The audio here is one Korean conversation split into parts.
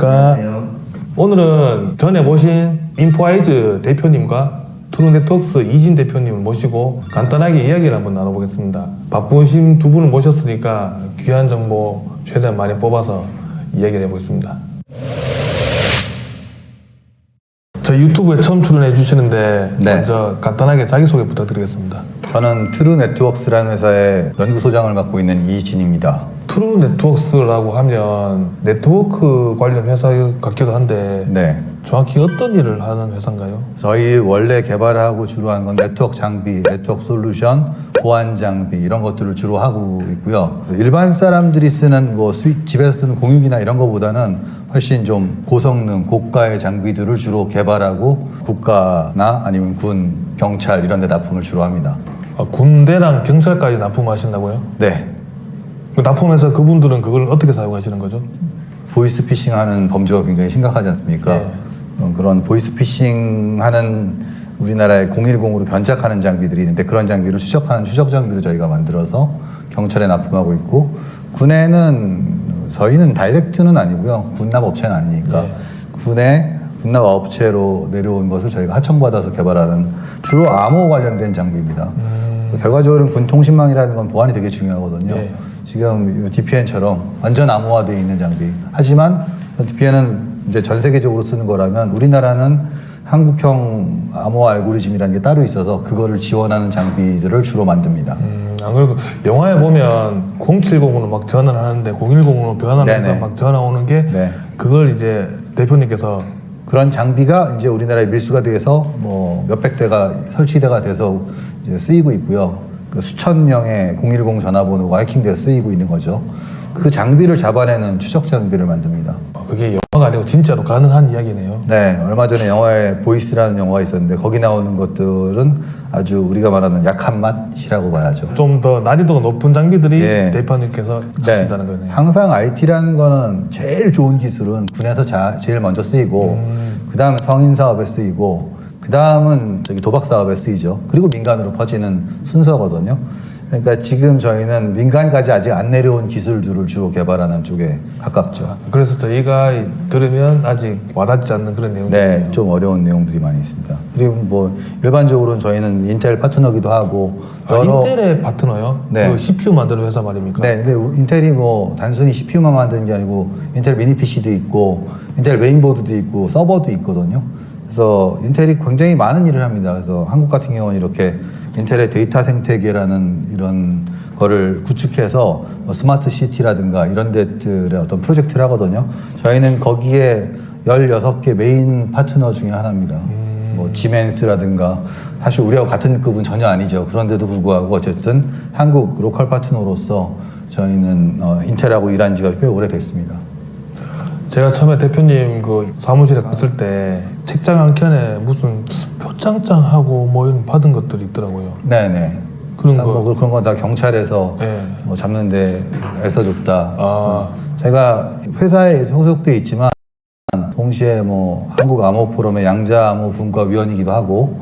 안녕하십니까. 오늘은 전에 모신 인포아이즈 대표님과 트루네트웍스 이진 대표님을 모시고 간단하게 이야기를 한번 나눠보겠습니다. 바쁘신 두 분을 모셨으니까 귀한 정보 최대한 많이 뽑아서 이야기를 해보겠습니다. 저 유튜브에 처음 출연해 주시는데 네. 먼저 간단하게 자기소개 부탁드리겠습니다. 저는 트루 네트워크스라는 회사의 연구소장을 맡고 있는 이진입니다. 트루 네트워크스라고 하면 네트워크 관련 회사 같기도 한데 네. 정확히 어떤 일을 하는 회사인가요? 저희 원래 개발하고 주로 하는 건 네트워크 장비, 네트워크 솔루션, 보안 장비 이런 것들을 주로 하고 있고요. 일반 사람들이 쓰는 뭐 스위- 집에서 쓰는 공유기나 이런 것보다는 훨씬 좀 고성능, 고가의 장비들을 주로 개발하고 국가나 아니면 군, 경찰 이런 데 납품을 주로 합니다. 아, 군대랑 경찰까지 납품하신다고요? 네. 그 납품해서 그분들은 그걸 어떻게 사용하시는 거죠? 보이스 피싱 하는 범죄가 굉장히 심각하지 않습니까? 네. 어, 그런 보이스 피싱 하는 우리나라의 010으로 변작하는 장비들이 있는데 그런 장비를 추적하는 추적 장비도 저희가 만들어서 경찰에 납품하고 있고 군에는 저희는 다이렉트는 아니고요. 군납 업체는 아니니까 네. 군에 군납 업체로 내려온 것을 저희가 하청받아서 개발하는 주로 암호 관련된 장비입니다. 결과적으로는 군 통신망이라는 건 보안이 되게 중요하거든요. 네. 지금 DPN처럼 완전 암호화되어 있는 장비. 하지만 DPN은 이제 전 세계적으로 쓰는 거라면 우리나라는 한국형 암호화 알고리즘이라는 게 따로 있어서 그거를 지원하는 장비들을 주로 만듭니다. 음, 안 그래도 영화에 보면 070으로 막 전화를 하는데 010으로 변환해서. 막 전화 오는 게 네. 그걸 이제 대표님께서 그런 장비가 이제 우리나라에 밀수가 돼서 뭐 몇백 대가 설치대가 돼서 쓰이고 있고요. 그 수천 명의 010 전화번호가 해킹돼서 쓰이고 있는 거죠. 그 장비를 잡아내는 추적 장비를 만듭니다. 그게 영화가 아니고 진짜로 가능한 이야기네요. 네, 얼마 전에 영화에 보이스라는 영화가 있었는데 거기 나오는 것들은 아주 우리가 말하는 약한 맛이라고 봐야죠. 좀 더 난이도가 높은 장비들이 예. 대표님께서 네, 하신다는 거네요. 항상 IT라는 거는 제일 좋은 기술은 군에서 자- 제일 먼저 쓰이고 음. 그 다음 성인 사업에 쓰이고 그 다음은 저기 도박 사업에 쓰이죠. 그리고 민간으로 퍼지는 순서거든요. 그러니까 지금 저희는 민간까지 아직 안 내려온 기술들을 주로 개발하는 쪽에 가깝죠. 그래서 저희가 들으면 아직 와닿지 않는 그런 내용들. 네, 좀 어려운 내용들이 많이 있습니다. 그리고 뭐 일반적으로는 저희는 인텔 파트너기도 하고 아, 인텔의 파트너요? 네. 그 CPU 만드는 회사 말입니까? 네, 근데 우- 인텔이 뭐 단순히 CPU만 만드는 게 아니고 인텔 미니 PC도 있고 인텔 메인보드도 있고 서버도 있거든요. 그래서 인텔이 굉장히 많은 일을 합니다. 그래서 한국 같은 경우는 이렇게 인텔의 데이터 생태계라는 이런 거를 구축해서 뭐 스마트 시티라든가 이런 데들의 어떤 프로젝트를 하거든요. 저희는 거기에 16개 메인 파트너 중에 하나입니다. 뭐 지멘스라든가 사실 우리하고 같은 급은 전혀 아니죠. 그런데도 불구하고 어쨌든 한국 로컬 파트너로서 저희는 어, 인텔하고 일한 지가 꽤 오래됐습니다. 제가 처음에 대표님 그 사무실에 갔을 때 책장 한 켠에 무슨 표창장하고 뭐 이런 받은 것들이 있더라고요. 네네. 그런 다 거. 뭐 그런 건 다 경찰에서 네. 뭐 잡는데 애써 줬다. 아. 제가 회사에 소속돼 있지만 동시에 뭐 한국 암호 포럼의 양자 암호 분과 위원이기도 하고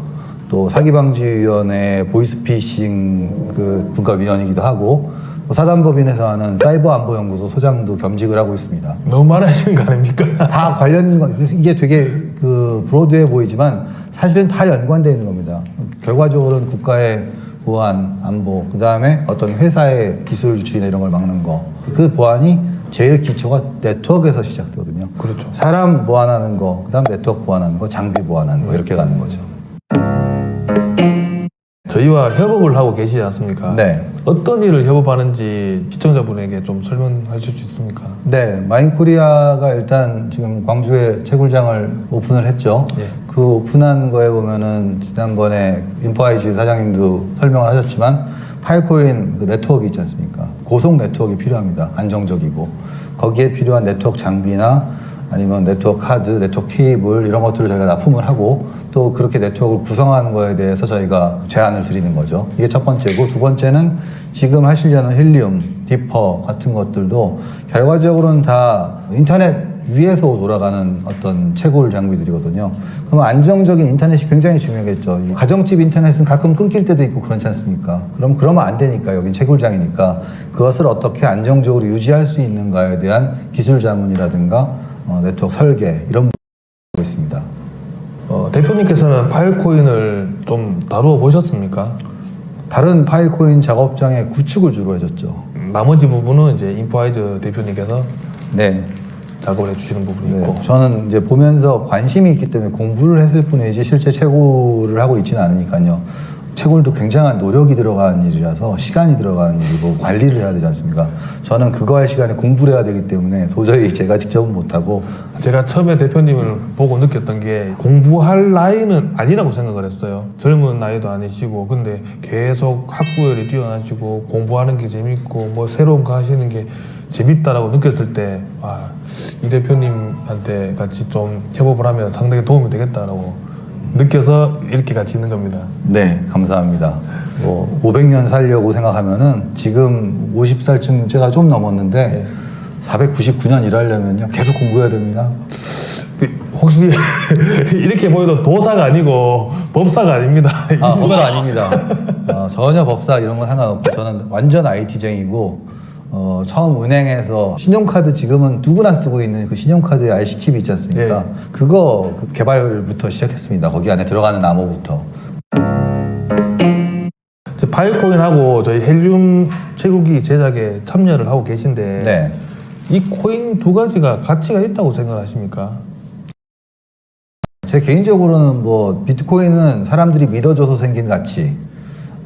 또 사기 방지 위원회 보이스피싱 그 분과 위원이기도 하고 또 사단법인에서 하는 사이버 안보 연구소 소장도 겸직을 하고 있습니다. 너무 말하시는 거 아닙니까? 다 관련 거- 이게 되게 그 브로드해 보이지만 사실은 다 연관되어 있는 겁니다. 결과적으로는 국가의 보안, 안보, 그 다음에 어떤 회사의 기술 유출이나 이런 걸 막는 거. 그 보안이 제일 기초가 네트워크에서 시작되거든요. 그렇죠. 사람 보안하는 거, 그 다음 네트워크 보안하는 거, 장비 보안하는 거 이렇게 가는 거죠. 저희와 협업을 하고 계시지 않습니까? 네. 어떤 일을 협업하는지 시청자분에게 좀 설명하실 수 있습니까? 네, 마인코리아가 일단 지금 광주에 채굴장을 오픈을 했죠. 예. 그 오픈한 거에 보면은 지난번에 인포아이지 사장님도 설명을 하셨지만 파일코인 그 네트워크 있지 않습니까? 고속 네트워크가 필요합니다. 안정적이고 거기에 필요한 네트워크 장비나 아니면 네트워크 카드, 네트워크 케이블 이런 것들을 저희가 납품을 하고 또 그렇게 네트워크를 구성하는 거에 대해서 저희가 제안을 드리는 거죠. 이게 첫 번째고 두 번째는 지금 하시려는 힐리움, 디퍼 같은 것들도 결과적으로는 다 인터넷 위에서 돌아가는 어떤 채굴 장비들이거든요. 그럼 안정적인 인터넷이 굉장히 중요하겠죠. 이 가정집 인터넷은 가끔 끊길 때도 있고 그렇지 않습니까? 그럼 그러면 안 되니까 여긴 채굴장이니까 그것을 어떻게 안정적으로 유지할 수 있는가에 대한 기술 자문이라든가 어, 네트워크 설계 이런 하고 있습니다. 어, 대표님께서는 파일코인을 좀 다루어 보셨습니까? 다른 파일코인 작업장의 구축을 주로 해줬죠. 나머지 부분은 이제 인포아이즈 대표님께서 네. 작업을 해주시는 부분이 네, 있고 저는 이제 보면서 관심이 있기 때문에 공부를 했을 뿐이지 실제 채굴을 하고 있지는 않으니까요. 채굴도 굉장한 노력이 들어가는 일이라서 시간이 들어가는 일이고 관리를 해야 되지 않습니까? 저는 그거 할 시간에 공부를 해야 되기 때문에 도저히 제가 직접은 못하고 제가 처음에 대표님을 보고 느꼈던 게 공부할 나이는 아니라고 생각을 했어요. 젊은 나이도 아니시고 근데 계속 학구열이 뛰어나시고 공부하는 게 재밌고 뭐 새로운 거 하시는 게 재밌다라고 느꼈을 때 아, 이 대표님한테 같이 좀 협업을 하면 상당히 도움이 되겠다라고 느껴서 이렇게 같이 있는 겁니다. 네, 감사합니다. 뭐 500년 살려고 생각하면은 지금 50살쯤 제가 좀 넘었는데 499년 일하려면요 계속 공부해야 됩니다. 그, 혹시 이렇게 보여도 도사가 아니고 법사가 아닙니다. 아, 법사 아닙니다. 어, 전혀 법사 이런 거 상관없고 저는 완전 IT쟁이고 어, 처음 은행에서 신용카드 지금은 누구나 쓰고 있는 그 신용카드의 RC칩 있지 않습니까? 네. 그거 그 개발부터 시작했습니다. 거기 안에 들어가는 암호부터. 이제 파일코인하고 저희 헬륨 채굴기 제작에 참여를 하고 계신데 네. 이 코인 두 가지가 가치가 있다고 생각하십니까? 제 개인적으로는 뭐 비트코인은 사람들이 믿어줘서 생긴 가치,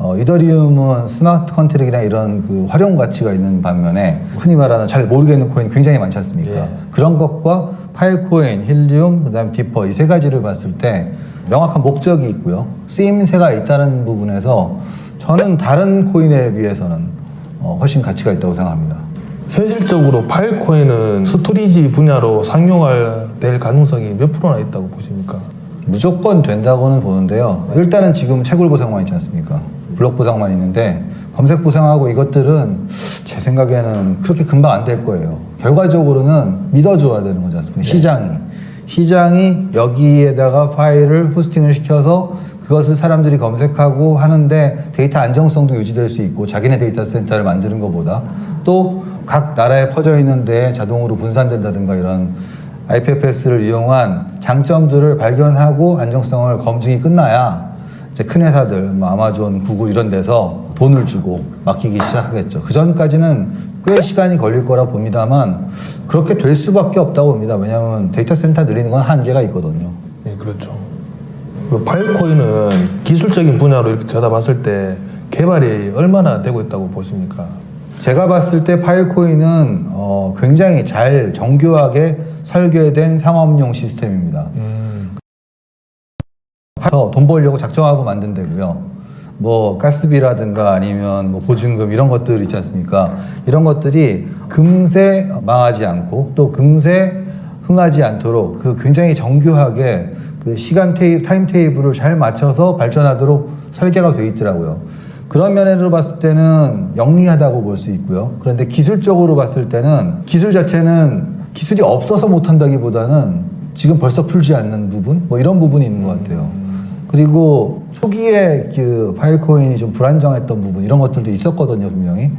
어, 이더리움은 스마트 컨트랙이나 이런 그 활용 가치가 있는 반면에 흔히 말하는 잘 모르겠는 코인 굉장히 많지 않습니까? 예. 그런 것과 파일코인, 힐리움, 그다음 디퍼 이 세 가지를 봤을 때 명확한 목적이 있고요, 쓰임새가 있다는 부분에서 저는 다른 코인에 비해서는 어, 훨씬 가치가 있다고 생각합니다. 현실적으로 파일코인은 스토리지 분야로 상용화 될 가능성이 몇 프로나 있다고 보십니까? 무조건 된다고는 보는데요. 일단은 지금 채굴 보상만 있지 않습니까? 블록 보상만 있는데 검색 보상하고 이것들은 제 생각에는 그렇게 금방 안 될 거예요. 결과적으로는 믿어줘야 되는 거지 않습니까? 시장이. 시장이 여기에다가 파일을 호스팅을 시켜서 그것을 사람들이 검색하고 하는데 데이터 안정성도 유지될 수 있고 자기네 데이터 센터를 만드는 것보다 또 각 나라에 퍼져 있는데 자동으로 분산된다든가 이런 IPFS를 이용한 장점들을 발견하고 안정성을 검증이 끝나야 이제 큰 회사들, 뭐 아마존, 구글 이런 데서 돈을 주고 맡기기 시작하겠죠. 그 전까지는 꽤 시간이 걸릴 거라 봅니다만 그렇게 될 수밖에 없다고 봅니다. 왜냐하면 데이터 센터 늘리는 건 한계가 있거든요. 네, 그렇죠. 그 파일코인은 기술적인 분야로 이렇게 쳐다봤을 때 개발이 얼마나 되고 있다고 보십니까? 제가 봤을 때 파일코인은 어, 굉장히 잘 정교하게 설계된 상업용 시스템입니다. 음, 돈 벌려고 작정하고 만든 데고요. 뭐 가스비라든가 아니면 뭐 보증금 이런 것들 있지 않습니까? 이런 것들이 금세 망하지 않고 또 금세 흥하지 않도록 그 굉장히 정교하게 그 시간 테이 타임 테이블을 잘 맞춰서 발전하도록 설계가 되어 있더라고요. 그런 면으로 봤을 때는 영리하다고 볼 수 있고요. 그런데 기술적으로 봤을 때는 기술 자체는 기술이 없어서 못한다기보다는 지금 벌써 풀지 않는 부분 뭐 이런 부분이 있는 것 같아요. 그리고 초기에 그 파일코인이 좀 불안정했던 부분 이런 것들도 있었거든요 분명히.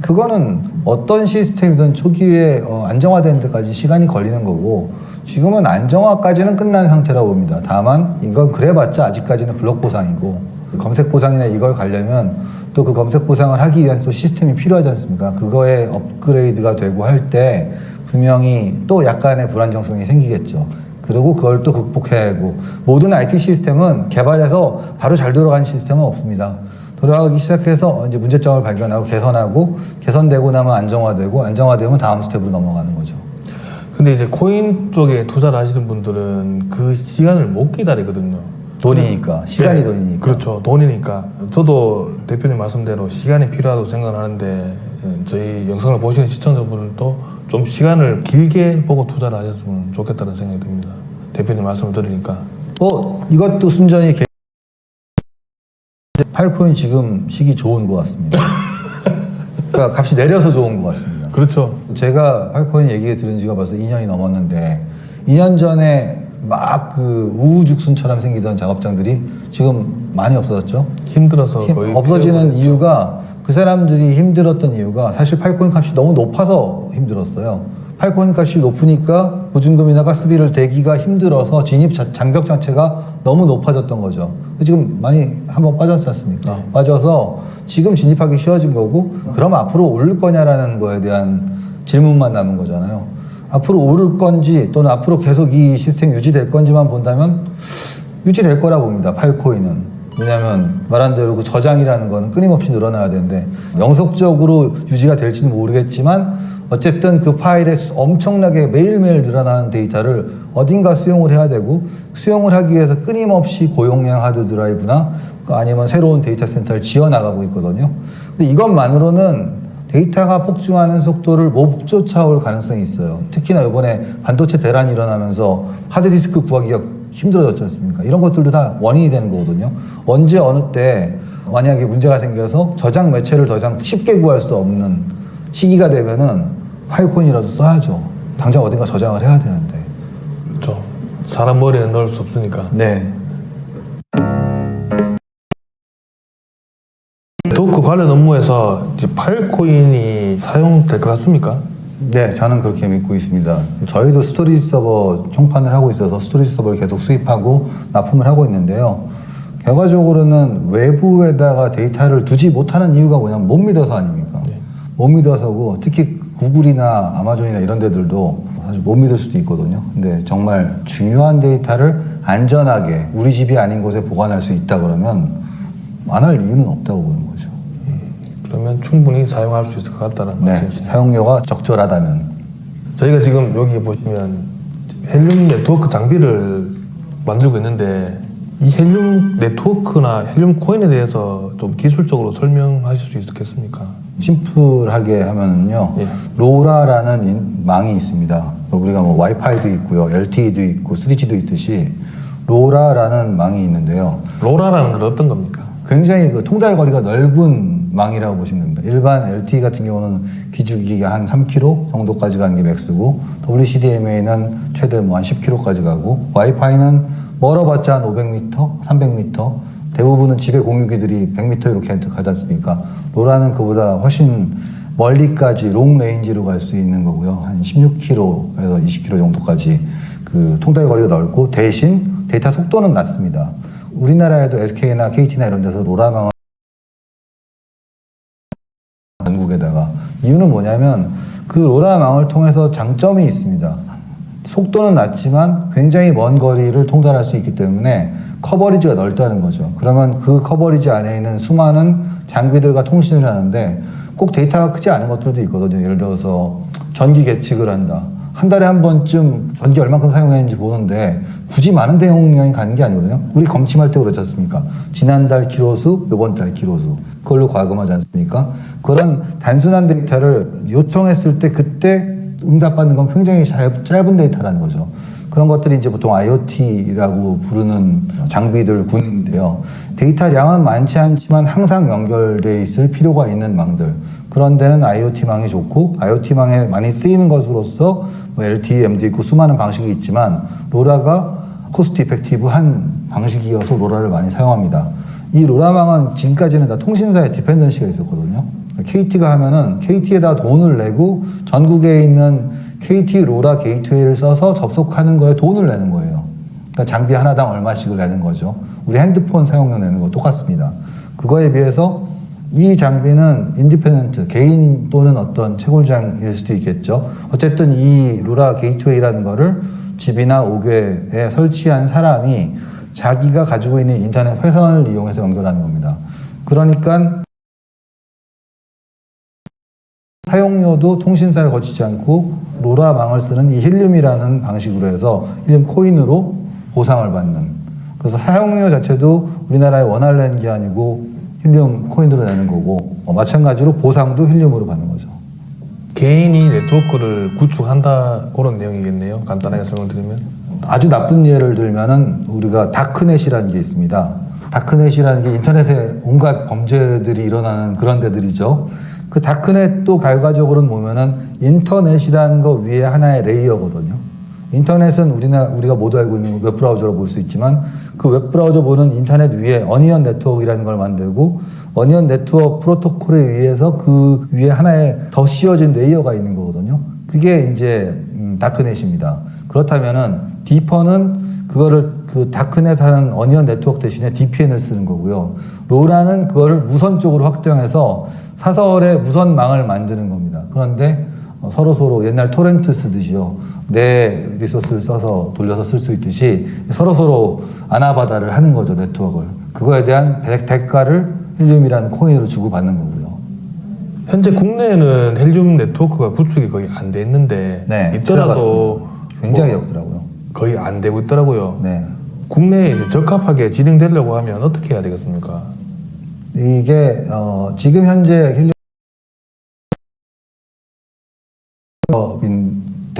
그거는 어떤 시스템이든 초기에 어, 안정화되는 데까지 시간이 걸리는 거고 지금은 안정화까지는 끝난 상태라고 봅니다. 다만 이건 그래봤자 아직까지는 블록 보상이고 검색 보상이나 이걸 가려면 또 그 검색 보상을 하기 위한 또 시스템이 필요하지 않습니까? 그거에 업그레이드가 되고 할 때 분명히 또 약간의 불안정성이 생기겠죠. 그리고 그걸 또 극복해야 하고 모든 IT 시스템은 개발해서 바로 잘 돌아가는 시스템은 없습니다. 돌아가기 시작해서 이제 문제점을 발견하고 개선하고 개선되고 나면 안정화되고 안정화되면 다음 스텝으로 넘어가는 거죠. 근데 이제 코인 쪽에 투자를 하시는 분들은 그 시간을 못 기다리거든요. 돈이니까 시간이 네, 돈이니까. 그렇죠. 돈이니까. 저도 대표님 말씀대로 시간이 필요하다고 생각을 하는데 예, 저희 영상을 보시는 시청자분들도 좀 시간을 길게 보고 투자를 하셨으면 좋겠다는 생각이 듭니다. 대표님 말씀을 들으니까. 어 이것도 순전히 개... 팔코인 지금 시기 좋은 것 같습니다. 그러니까 값이 내려서 좋은 것 같습니다. 그렇죠. 제가 팔코인 얘기 들은 지가 벌써 2년이 넘었는데 2년 전에 막 그 우후죽순처럼 생기던 작업장들이 지금 많이 없어졌죠. 힘들어서 힘- 없어지는 이유가 그 사람들이 힘들었던 이유가 사실 팔코인 값이 너무 높아서 힘들었어요. 파이콘 값이 높으니까 보증금이나 가스비를 대기가 힘들어서 진입 자- 장벽 자체가 너무 높아졌던 거죠. 지금 많이 한번 빠졌지 않습니까? 빠져서 지금 진입하기 쉬워진 거고 그럼 앞으로 오를 거냐라는 거에 대한 질문만 남은 거잖아요. 앞으로 오를 건지 또는 앞으로 계속 이 시스템이 유지될 건지만 본다면 유지될 거라 봅니다. 파일코인은. 왜냐하면 말한 대로 그 저장이라는 거는 끊임없이 늘어나야 되는데 영속적으로 유지가 될지는 모르겠지만 어쨌든 그 파일에 수- 엄청나게 매일매일 늘어나는 데이터를 어딘가 수용을 해야 되고 수용을 하기 위해서 끊임없이 고용량 하드 드라이브나 그 아니면 새로운 데이터 센터를 지어 나가고 있거든요. 근데 이것만으로는 데이터가 폭증하는 속도를 못 쫓아올 가능성이 있어요. 특히나 이번에 반도체 대란이 일어나면서 하드디스크 구하기가 힘들어졌지 않습니까? 이런 것들도 다 원인이 되는 거거든요. 언제 어느 때 만약에 문제가 생겨서 저장 매체를 더 이상 쉽게 구할 수 없는 시기가 되면은 파일콘이라도 써야죠. 당장 어딘가 저장을 해야 되는데. 그렇죠. 사람 머리에 넣을 수 없으니까. 네. 도크 관련 업무에서 이제 파일코인이 사용될 것 같습니까? 네, 저는 그렇게 믿고 있습니다. 저희도 스토리지 서버 총판을 하고 있어서 스토리지 서버를 계속 수입하고 납품을 하고 있는데요. 결과적으로는 외부에다가 데이터를 두지 못하는 이유가 뭐냐면 못 믿어서 아닙니까? 못 믿어서고 특히 구글이나 아마존이나 이런 데들도 사실 못 믿을 수도 있거든요. 근데 정말 중요한 데이터를 안전하게 우리 집이 아닌 곳에 보관할 수 있다 그러면 안 할 이유는 없다고 보는 거죠. 그러면 충분히 사용할 수 있을 것 같다는 네, 말씀이시죠. 사용료가 적절하다면 저희가 지금 여기 보시면 헬륨 네트워크 장비를 만들고 있는데 이 헬륨 네트워크나 헬륨 코인에 대해서 좀 기술적으로 설명하실 수 있겠습니까? 심플하게 하면은요 예. 로라라는 인- 망이 있습니다. 우리가 뭐 와이파이도 있고요, LTE도 있고 3G도 있듯이 로라라는 망이 있는데요. 로라라는 건 어떤 겁니까? 굉장히 그 통달 거리가 넓은 망이라고 보시면 됩니다. 일반 LTE 같은 경우는 기주기가 한 3km 정도까지 가는 게 맥스고 WCDMA는 최대 뭐 한 10km까지 가고 와이파이는 멀어봤자 한 500m, 300m 대부분은 집에 공유기들이 100m 이렇게 가지 않습니까? 로라는 그보다 훨씬 멀리까지 롱 레인지로 갈 수 있는 거고요. 한 16km에서 20km 정도까지 그 통달 거리가 넓고 대신 데이터 속도는 낮습니다. 우리나라에도 SK나 KT나 이런 데서 로라망을 이유는 뭐냐면 그 로라 망을 통해서 장점이 있습니다. 속도는 낮지만 굉장히 먼 거리를 통달할 수 있기 때문에 커버리지가 넓다는 거죠. 그러면 그 커버리지 안에 있는 수많은 장비들과 통신을 하는데 꼭 데이터가 크지 않은 것들도 있거든요. 예를 들어서 전기 계측을 한다. 한 달에 한 번쯤 전기 얼마큼 사용했는지 보는데 굳이 많은 대용량이 가는 게 아니거든요. 우리 검침할 때 그렇지 않습니까? 지난달 키로수, 요번 달 키로수. 그걸로 과금하지 않습니까? 그런 단순한 데이터를 요청했을 때 그때 응답받는 건 굉장히 잘- 짧은 데이터라는 거죠. 그런 것들이 이제 보통 IoT라고 부르는 장비들 군인데요. 데이터량은 많지 않지만 항상 연결돼 있을 필요가 있는 망들. 그런 데는 IoT망이 좋고 IoT망에 많이 쓰이는 것으로서 뭐 LTE-M도 있고 수많은 방식이 있지만 로라가 코스트 이펙티브한 방식이어서 로라를 많이 사용합니다. 이 로라망은 지금까지는 다 통신사의 디펜던시가 있었거든요. KT가 하면은 KT에다 돈을 내고 전국에 있는 KT 로라 게이트웨이를 써서 접속하는 거에 돈을 내는 거예요. 그러니까 장비 하나당 얼마씩을 내는 거죠. 우리 핸드폰 사용료 내는 거 똑같습니다. 그거에 비해서 이 장비는 인디페던트 개인 또는 어떤 채굴장일 수도 있겠죠. 어쨌든 이 로라 게이트웨이라는 거를 집이나 옥외에 설치한 사람이 자기가 가지고 있는 인터넷 회선을 이용해서 연결하는 겁니다. 그러니까 사용료도 통신사를 거치지 않고 로라망을 쓰는 이 힐륨이라는 방식으로 해서 힐륨 코인으로 보상을 받는 그래서 사용료 자체도 우리나라에 원화를 내는 게 아니고 힐륨 코인으로 내는 거고 어, 마찬가지로 보상도 힐륨으로 받는 거죠. 개인이 네트워크를 구축한다 그런 내용이겠네요. 간단하게 설명드리면. 아주 나쁜 예를 들면은 우리가 다크넷이라는 게 있습니다. 다크넷이라는 게 인터넷에 온갖 범죄들이 일어나는 그런 데들이죠. 그 다크넷도 결과적으로는 보면은 인터넷이라는 거 위에 하나의 레이어거든요. 인터넷은 우리나 우리가 모두 알고 있는 웹 브라우저로 볼 수 있지만 그 웹 브라우저 보는 인터넷 위에 어니언 네트워크라는 걸 만들고 어니언 네트워크 프로토콜에 의해서 그 위에 하나의 더 씌워진 레이어가 있는 거거든요. 그게 이제 음, 다크넷입니다. 그렇다면은 디퍼는 그거를 그 다크넷 하는 어니언 네트워크 대신에 DPN을 쓰는 거고요. 로라는 그거를 무선 쪽으로 확장해서 사설의 무선망을 만드는 겁니다. 그런데 어, 서로 서로 옛날 토렌트 쓰듯이요. 내 리소스를 써서 돌려서 쓸 수 있듯이 서로 서로 아나바다를 하는 거죠 네트워크를. 그거에 대한 대- 대가를 헬륨이라는 코인으로 주고 받는 거고요. 현재 국내에는 헬륨 네트워크가 구축이 거의 안 돼 있는데 네, 있더라도. 굉장히 적더라고요. 거의 안 되고 있더라고요. 네. 국내에 이제 적합하게 진행되려고 하면 어떻게 해야 되겠습니까? 이게 어, 지금 현재 힐륨 인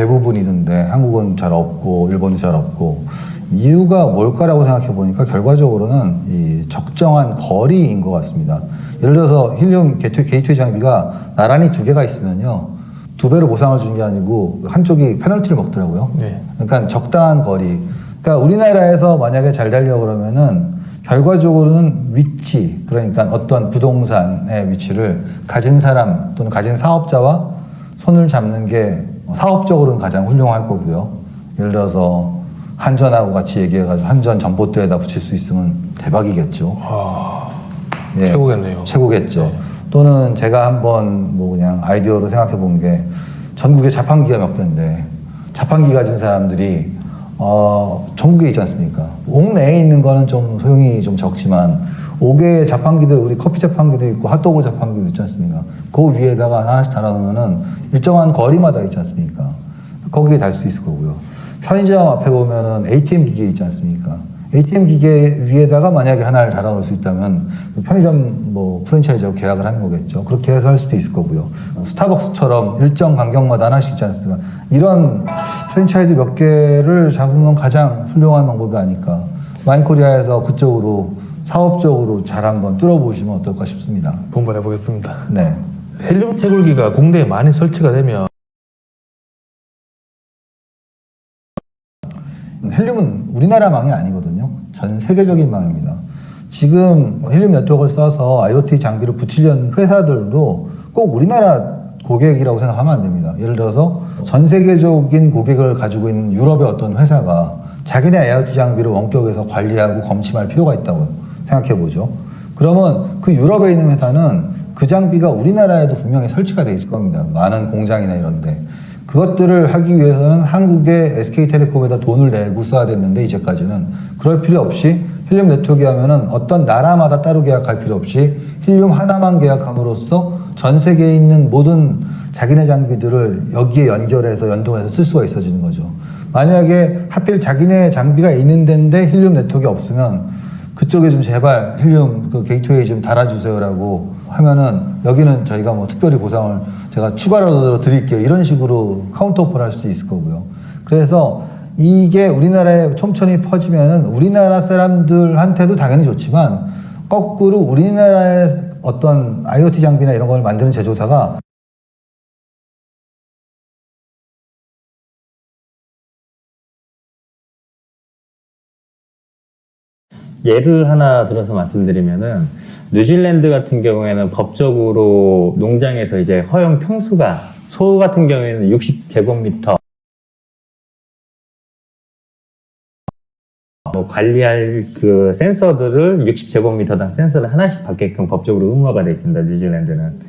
대부분이던데 한국은 잘 없고 일본도 잘 없고 이유가 뭘까라고 생각해 보니까 결과적으로는 이 적정한 거리인 것 같습니다. 예를 들어서 힐륨 게이트웨이, 게이트웨이 장비가 나란히 두 개가 있으면요 두 배로 보상을 준게 아니고 한쪽이 페널티를 먹더라고요. 네. 그러니까 적당한 거리. 그러니까 우리나라에서 만약에 잘 되려 그러면은 결과적으로는 위치, 그러니까 어떤 부동산의 위치를 가진 사람 또는 가진 사업자와 손을 잡는 게 사업적으로는 가장 훌륭할 거고요. 예를 들어서 한전하고 같이 얘기해가지고 한전 전봇대에다 붙일 수 있으면 대박이겠죠. 예, 최고겠네요. 최고겠죠. 또는 제가 한번 뭐 그냥 아이디어로 생각해 본 게 전국에 자판기가 몇 개인데 자판기 가진 사람들이 어 전국에 있지 않습니까? 옥내에 있는 거는 좀 소용이 좀 적지만 5개의 자판기들 우리 커피 자판기도 있고 핫도그 자판기도 있지 않습니까? 그 위에다가 하나씩 달아놓으면은 일정한 거리마다 있지 않습니까? 거기에 달 수 있을 거고요. 편의점 앞에 보면은 ATM 기계 있지 않습니까? ATM 기계 위에다가 만약에 하나를 달아놓을 수 있다면 그 편의점 뭐 프랜차이즈하고 계약을 하는 거겠죠. 그렇게 해서 할 수도 있을 거고요. 스타벅스처럼 일정 간격마다 하나씩 있지 않습니까? 이런 프랜차이즈 몇 개를 잡으면 가장 훌륭한 방법이 아닐까. 마인코리아에서 그쪽으로 사업적으로 잘 한번 뚫어보시면 어떨까 싶습니다. 분발해 보겠습니다. 네. 헬륨 채굴기가 국내에 많이 설치가 되면 헬륨은 우리나라 망이 아니거든요. 전 세계적인 망입니다. 지금 헬륨 네트워크를 써서 IoT 장비를 붙이려는 회사들도 꼭 우리나라 고객이라고 생각하면 안 됩니다. 예를 들어서 전 세계적인 고객을 가지고 있는 유럽의 어떤 회사가 자기네 IoT 장비를 원격에서 관리하고 검침할 필요가 있다고 생각해 보죠. 그러면 그 유럽에 있는 회사는 그 장비가 우리나라에도 분명히 설치가 돼 있을 겁니다. 많은 공장이나 이런데. 그것들을 하기 위해서는 한국의 SK텔레콤에다 돈을 내고 써야 됐는데 이제까지는 그럴 필요 없이 힐륨 네트워크 하면은 어떤 나라마다 따로 계약할 필요 없이 힐륨 하나만 계약함으로써 전 세계에 있는 모든 자기네 장비들을 여기에 연결해서 연동해서 쓸 수가 있어지는 거죠. 만약에 하필 자기네 장비가 있는 데인데 힐륨 네트워크가 없으면 그쪽에 좀 제발 힐륨 그 게이트웨이 좀 달아주세요라고 하면은 여기는 저희가 뭐 특별히 보상을 제가 추가로 드릴게요 이런 식으로 카운터오퍼를 할 수도 있을 거고요. 그래서 이게 우리나라에 촘촘히 퍼지면은 우리나라 사람들한테도 당연히 좋지만 거꾸로 우리나라의 어떤 IoT 장비나 이런 걸 만드는 제조사가 예를 하나 들어서 말씀드리면은 뉴질랜드 같은 경우에는 법적으로 농장에서 이제 허용 평수가 소 같은 경우에는 60제곱미터 뭐 관리할 그 센서들을 60제곱미터당 센서를 하나씩 받게끔 법적으로 의무화가 돼 있습니다. 뉴질랜드는.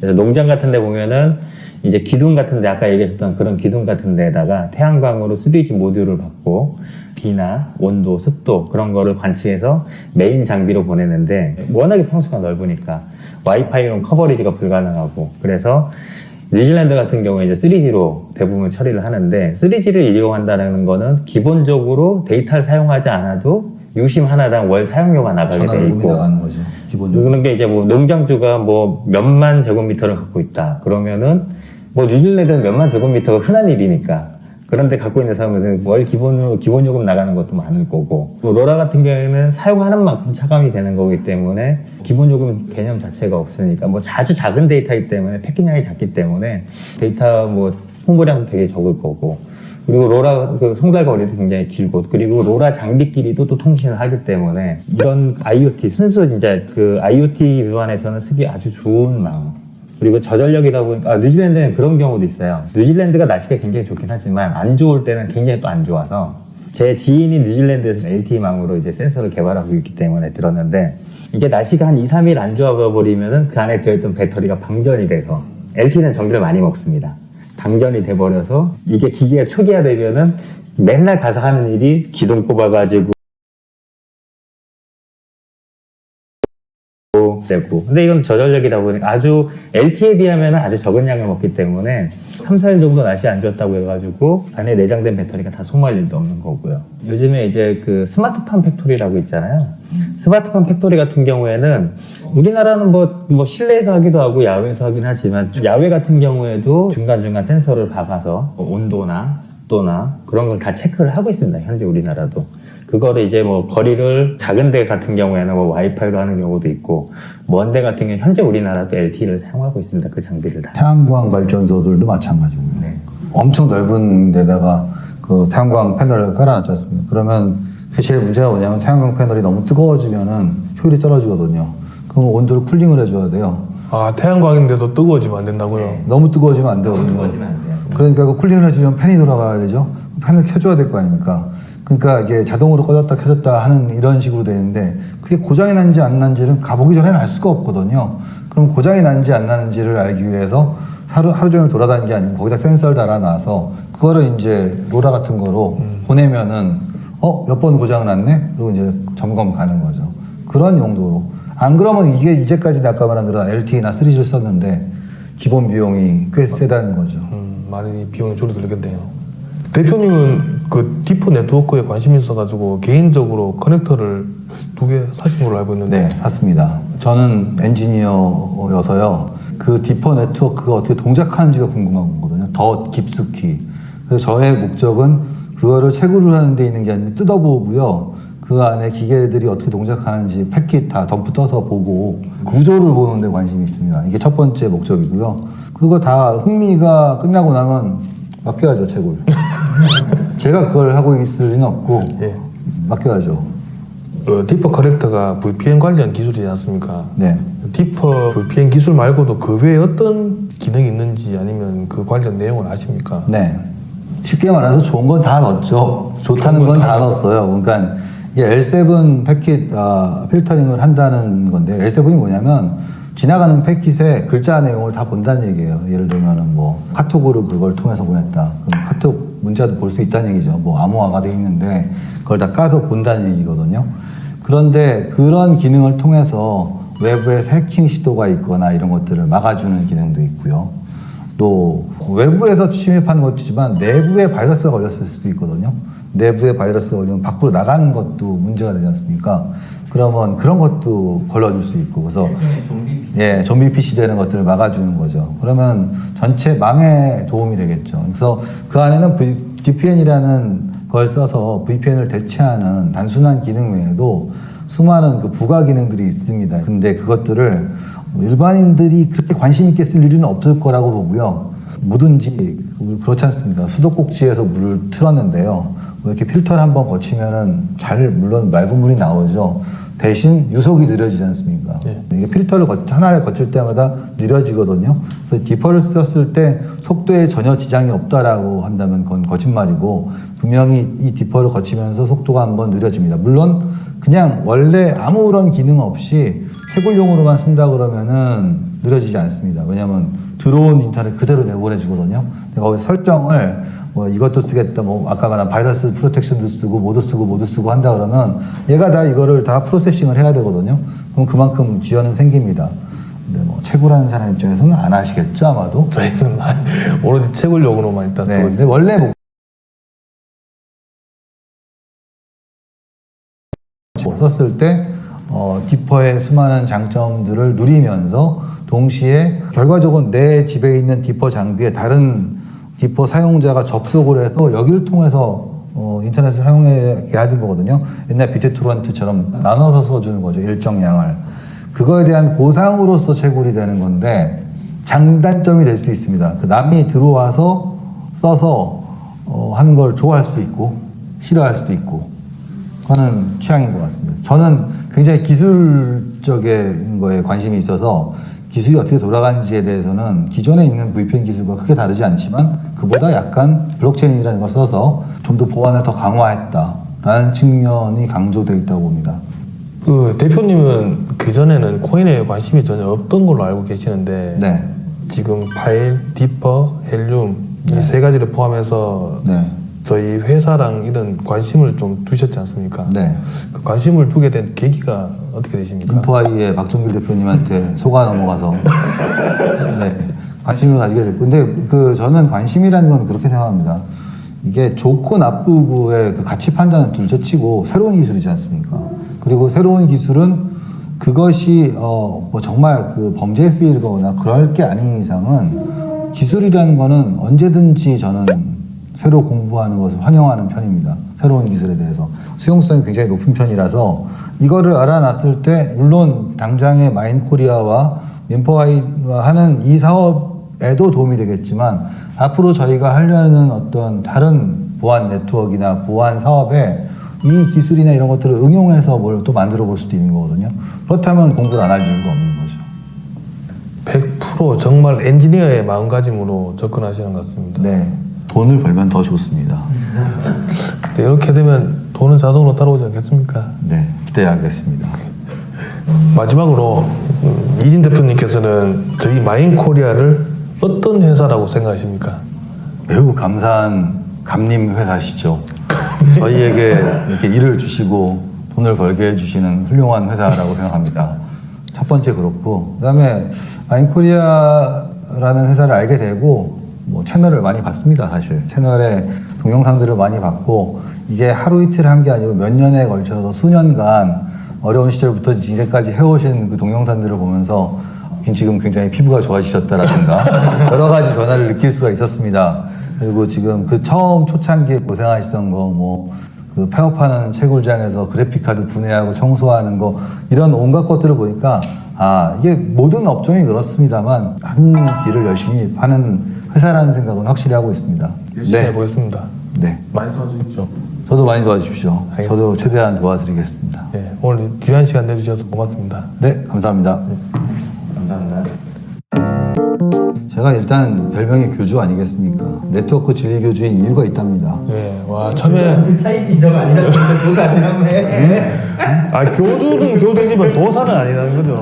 그래서 농장 같은 데 보면은 이제 기둥 같은 데 아까 얘기했던 그런 기둥 같은 데다가 태양광으로 3G 모듈을 받고 비나 온도, 습도 그런 거를 관측해서 메인 장비로 보내는데 워낙에 평수가 넓으니까 와이파이로는 커버리지가 불가능하고 그래서 뉴질랜드 같은 경우에 이제 3G로 대부분 처리를 하는데 3G를 이용한다는 거는 기본적으로 데이터를 사용하지 않아도 유심 하나당 월 사용료가 나가게 돼 있고 나가는 거죠. 기본적으로. 그런 게 이제 뭐 농장주가 뭐 몇만 제곱미터를 갖고 있다. 그러면은 뭐 뉴질랜드는 몇만 제곱미터가 흔한 일이니까. 그런데 갖고 있는 사람은 월 기본으로 기본 요금 나가는 것도 많을 거고. 뭐 로라 같은 경우에는 사용하는 만큼 차감이 되는 거기 때문에 기본 요금 개념 자체가 없으니까 뭐 자주 작은 데이터이기 때문에 패키량이 작기 때문에 데이터 뭐 홍보량도 되게 적을 거고. 그리고 로라 그 송달 거리도 굉장히 길고 그리고 로라 장비끼리도 또 통신을 하기 때문에 이런 IoT 순수 이제 그 IoT 위반에서는 쓰기 아주 좋은 망. 그리고 저전력이다 보니까 아, 뉴질랜드는 그런 경우도 있어요. 뉴질랜드가 날씨가 굉장히 좋긴 하지만 안 좋을 때는 굉장히 또 안 좋아서 제 지인이 뉴질랜드에서 LTE망으로 이제 센서를 개발하고 있기 때문에 들었는데 이게 날씨가 한 2, 3일 안 좋아 버리면은 그 안에 들어있던 배터리가 방전이 돼서 LTE는 전기를 많이 먹습니다. 방전이 돼버려서 이게 기계가 초기화되면은 맨날 가서 하는 일이 기둥 뽑아가지고 되고. 근데 이건 저전력이다 보니까 아주 LTE에 비하면 아주 적은 양을 먹기 때문에 3, 4일 정도 날씨 안 좋았다고 해가지고 안에 내장된 배터리가 다 소모할 일도 없는 거고요. 요즘에 이제 그 스마트팜 팩토리라고 있잖아요. 스마트팜 팩토리 같은 경우에는 우리나라는 뭐, 뭐 실내에서 하기도 하고 야외에서 하긴 하지만 야외 같은 경우에도 중간중간 센서를 박아서 뭐 온도나 습도나 그런 걸 다 체크를 하고 있습니다. 현재 우리나라도 그거를 이제 뭐 거리를 작은 데 같은 경우에는 뭐 와이파이로 하는 경우도 있고 먼 데 같은 경우는 현재 우리나라도 LTE를 사용하고 있습니다. 그 장비를 다. 태양광 발전소들도 마찬가지고요. 네. 엄청 넓은 데다가 그 태양광 패널을 깔아놨지 않습니까? 그러면 그 제일 문제가 뭐냐면 태양광 패널이 너무 뜨거워지면은 효율이 떨어지거든요. 그럼 온도를 쿨링을 해줘야 돼요. 아 태양광인데도 뜨거워지면 안 된다고요? 너무 뜨거워지면 안 되거든요. 뜨거워지면 안 돼요. 그러니까 그 쿨링을 해주려면 팬이 돌아가야 되죠. 팬을 켜줘야 될 거 아닙니까? 그러니까 이게 자동으로 꺼졌다 켜졌다 하는 이런 식으로 되는데 그게 고장이 난지 안 난지는 가보기 전에는 알 수가 없거든요. 그럼 고장이 난지 안 나는지를 알기 위해서 하루, 하루 종일 돌아다니는 게 아니고 거기다 센서를 달아놔서 그거를 이제 로라 같은 거로 보내면은 어? 몇 번 고장 났네? 그리고 이제 점검 가는 거죠. 그런 용도로. 안 그러면 이게 이제까지 아까 말한 대로 LTE나 3G를 썼는데 기본 비용이 꽤 세다는 거죠. 음, 많이 비용이 줄어들겠네요. 대표님은 그 디포 네트워크에 관심이 있어가지고 개인적으로 커넥터를 두 개 사신 걸로 알고 있는데 네, 맞습니다. 저는 엔지니어여서요. 그 디퍼 네트워크가 어떻게 동작하는지가 궁금한 거거든요. 더 깊숙이. 그래서 저의 목적은 그거를 채굴을 하는 데 있는 게 아니라 뜯어보고요. 그 안에 기계들이 어떻게 동작하는지 패킷 다 덤프 떠서 보고 구조를 보는 데 관심이 있습니다. 이게 첫 번째 목적이고요. 그거 다 흥미가 끝나고 나면 맡겨야죠, 채굴. 제가 그걸 하고 있을 리는 없고 예. 맡겨야죠. 어, 디퍼 커넥터가 VPN 관련 기술이지 않습니까? 네. 디퍼 VPN 기술 말고도 그 외에 어떤 기능이 있는지 아니면 그 관련 내용을 아십니까? 네. 쉽게 말해서 좋은 건 다 넣었죠. 좋다는 건 다 넣었어요. 그러니까 이게 L7 패킷 아, 필터링을 한다는 건데 L7이 뭐냐면 지나가는 패킷의 글자 내용을 다 본다는 얘기예요. 예를 들면은 뭐 카톡으로 그걸 통해서 보냈다. 그럼 카톡 문자도 볼 수 있다는 얘기죠. 뭐 암호화가 돼 있는데 그걸 다 까서 본다는 얘기거든요. 그런데 그런 기능을 통해서 외부에서 해킹 시도가 있거나 이런 것들을 막아주는 기능도 있고요. 또 외부에서 침입하는 것이지만 내부에 바이러스가 걸렸을 수도 있거든요. 내부에 바이러스가 걸리면 밖으로 나가는 것도 문제가 되지 않습니까? 그러면 그런 것도 걸러줄 수 있고 그래서 예 좀비 PC 되는 것들을 막아주는 거죠. 그러면 전체 망에 도움이 되겠죠. 그래서 그 안에는 VPN이라는 걸 써서 VPN을 대체하는 단순한 기능 외에도 수많은 그 부가 기능들이 있습니다. 근데 그것들을 일반인들이 그렇게 관심 있게 쓸 일은 없을 거라고 보고요. 뭐든지 그렇지 않습니까? 수도꼭지에서 물을 틀었는데요. 뭐 이렇게 필터를 한번 거치면은 잘 물론 맑은 물이 나오죠. 대신 유속이 느려지지 않습니까? 네. 이게 필터를 거- 하나를 거칠 때마다 느려지거든요. 그래서 디퍼를 썼을 때 속도에 전혀 지장이 없다라고 한다면 그건 거짓말이고 분명히 이 디퍼를 거치면서 속도가 한번 느려집니다. 물론 그냥 원래 아무런 기능 없이 채굴용으로만 쓴다 그러면은 느려지지 않습니다. 왜냐하면 들어온 인터넷 그대로 내보내주거든요. 거기 설정을 뭐 이것도 쓰겠다, 뭐 아까 말한 바이러스 프로텍션도 쓰고 모두 쓰고 모두 쓰고 한다 그러면 얘가 다 이거를 다 프로세싱을 해야 되거든요. 그럼 그만큼 지연은 생깁니다. 근데 뭐 채굴하는 사람 입장에서는 안 하시겠죠 아마도. 저희는 오로지 채굴용으로만 일단 네, 쓰고 있어요. 원래 목 썼을 때 어, 디퍼의 수많은 장점들을 누리면서 동시에 결과적으로 내 집에 있는 디퍼 장비에 다른 디퍼 사용자가 접속을 해서 여기를 통해서 어, 인터넷을 사용하게 하는 거거든요. 옛날 비트토런트처럼 나눠서 써주는 거죠. 일정 양을. 그거에 대한 보상으로서 채굴이 되는 건데 장단점이 될 수 있습니다. 그 남이 들어와서 써서 어, 하는 걸 좋아할 수도 있고 싫어할 수도 있고 그거는 취향인 것 같습니다. 저는 굉장히 기술적인 거에 관심이 있어서 기술이 어떻게 돌아가는지에 대해서는 기존에 있는 VPN 기술과 크게 다르지 않지만 그보다 약간 블록체인이라는 걸 써서 좀 더 보안을 더 강화했다라는 측면이 강조되어 있다고 봅니다. 그 대표님은 그 전에는 코인에 관심이 전혀 없던 걸로 알고 계시는데 네. 지금 파일, 디퍼, 헬륨 이세 가지를 포함해서 네. 저희 회사랑 이런 관심을 좀 두셨지 않습니까? 네. 그 관심을 두게 된 계기가 어떻게 되십니까? 인포아이의 박종길 대표님한테 속아 넘어가서 네, 관심을 가지게 됐고 근데 그 저는 관심이라는 건 그렇게 생각합니다. 이게 좋고 나쁘고의 그 가치 판단은 둘째치고 새로운 기술이지 않습니까? 그리고 새로운 기술은 그것이 어 뭐 정말 그 범죄에 쓰이거나 그럴 게 아닌 이상은 기술이라는 거는 언제든지 저는 새로 공부하는 것을 환영하는 편입니다. 새로운 기술에 대해서 수용성이 굉장히 높은 편이라서 이거를 알아놨을 때 물론 당장의 마인 코리아와 윈포아이와 하는 이 사업에도 도움이 되겠지만 앞으로 저희가 하려는 어떤 다른 보안 네트워크나 보안 사업에 이 기술이나 이런 것들을 응용해서 뭘 또 만들어 볼 수도 있는 거거든요. 그렇다면 공부를 안 할 이유가 없는 거죠. 100% 정말 엔지니어의 마음가짐으로 접근하시는 것 같습니다. 네. 돈을 벌면 더 좋습니다. 근데 이렇게 되면 돈은 자동으로 따라오지 않겠습니까? 네. 기대하겠습니다. 마지막으로 음, 이진 대표님께서는 저희 마인코리아를 어떤 회사라고 생각하십니까? 매우 감사한 감님 회사시죠. 저희에게 이렇게 일을 주시고 돈을 벌게 해주시는 훌륭한 회사라고 생각합니다. 첫 번째 그렇고 그다음에 마인코리아라는 회사를 알게 되고 뭐 채널을 많이 봤습니다 사실 채널에 동영상들을 많이 봤고 이게 하루 이틀 한 게 아니고 몇 년에 걸쳐서 수년간 어려운 시절부터 이제까지 해오신 그 동영상들을 보면서 지금 굉장히 피부가 좋아지셨다라든가 여러 가지 변화를 느낄 수가 있었습니다. 그리고 지금 그 처음 초창기에 고생하시던 거 뭐 그 폐업하는 채굴장에서 그래픽카드 분해하고 청소하는 거 이런 온갖 것들을 보니까 아 이게 모든 업종이 그렇습니다만 한 길을 열심히 하는 회사라는 생각은 확실히 하고 있습니다. 열심히 네, 해보겠습니다. 네. 많이 도와주십시오. 저도 많이 도와주십시오. 알겠습니다. 저도 최대한 도와드리겠습니다. 예, 오늘 귀한 시간 내주셔서 고맙습니다. 네, 감사합니다. 감사합니다. 제가 일단 별명이 교주 아니겠습니까? 네트워크 진리 교주인 이유가 있답니다. 예, 와 처음에 차이기 적 아니라고 그거 안 해. 아 교주는 교주지만 도사는 아니라는 거죠.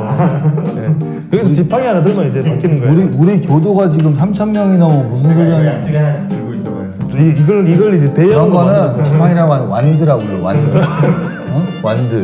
예. 여기서 지팡이 하나 들면 이제 바뀌는 거예요. 우리 우리 교도가 지금 3천 명이 넘어 무슨 소리야? 양쪽에 하나씩 들고 있어봐요. 이, 이걸 이걸 이제 그런 대형으로 거는 만들어서 지팡이라고 하는 완드라고 불러 완드. 어? 완드.